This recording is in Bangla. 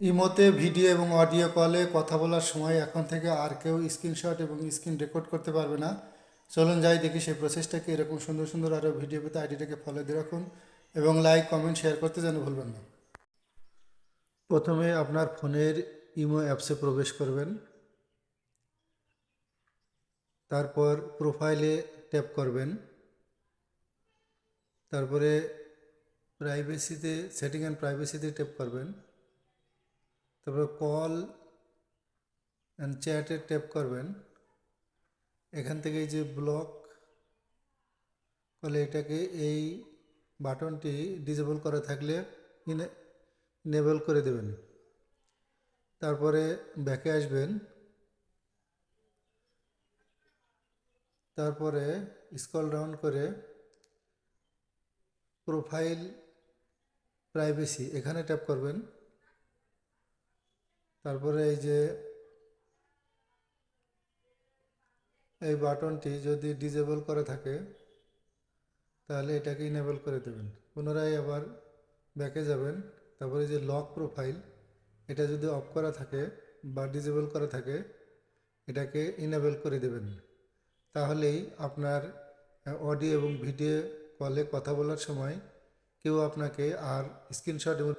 ইমোতে ভিডিও এবং অডিও কলে কথা বলার সময় এখন থেকে আর কেউ স্ক্রিনশট এবং স্ক্রিন রেকর্ড করতে পারবে না। চলুন যাই, দেখি সেই প্রসেসটাকে এরকম সুন্দর সুন্দর আরও ভিডিও পেতে আইডিটাকে ফলো দিয়ে রাখুন এবং লাইক কমেন্ট শেয়ার করতে যেন ভুলবেন না। প্রথমে আপনার ফোনের ইমো অ্যাপসে প্রবেশ করবেন। তারপর প্রোফাইলে ট্যাপ করবেন। তারপরে প্রাইভেসিতে সেটিং অ্যান্ড প্রাইভেসিতে ট্যাপ করবেন। তারপরে কল অ্যান্ড চ্যাটে ট্যাপ করবেন। এখান থেকে যে ব্লক কলে এটাকে এই বাটনটি ডিজেবল করা থাকলে ইনেবল করে দেবেন। তারপরে ব্যাকে আসবেন। তারপরে স্কল ডাউন করে প্রোফাইল প্রাইভেসি এখানে ট্যাপ করবেন। তারপরে এই যে এই বাটনটি যদি ডিজেবল করা থাকে, তাহলে এটাকে ইনেবল করে দেবেন। পুনরায় আবার ব্যাকে যাবেন, তারপরে যে লক প্রোফাইল এটা যদি অফ করা থাকে বা ডিজেবল করা থাকে, এটাকে ইনেবল করে দেবেন। তাহলেই আপনার অডিও এবং ভিডিও কলে কথা বলার সময় কেউ আপনাকে আর স্ক্রিনশট এবং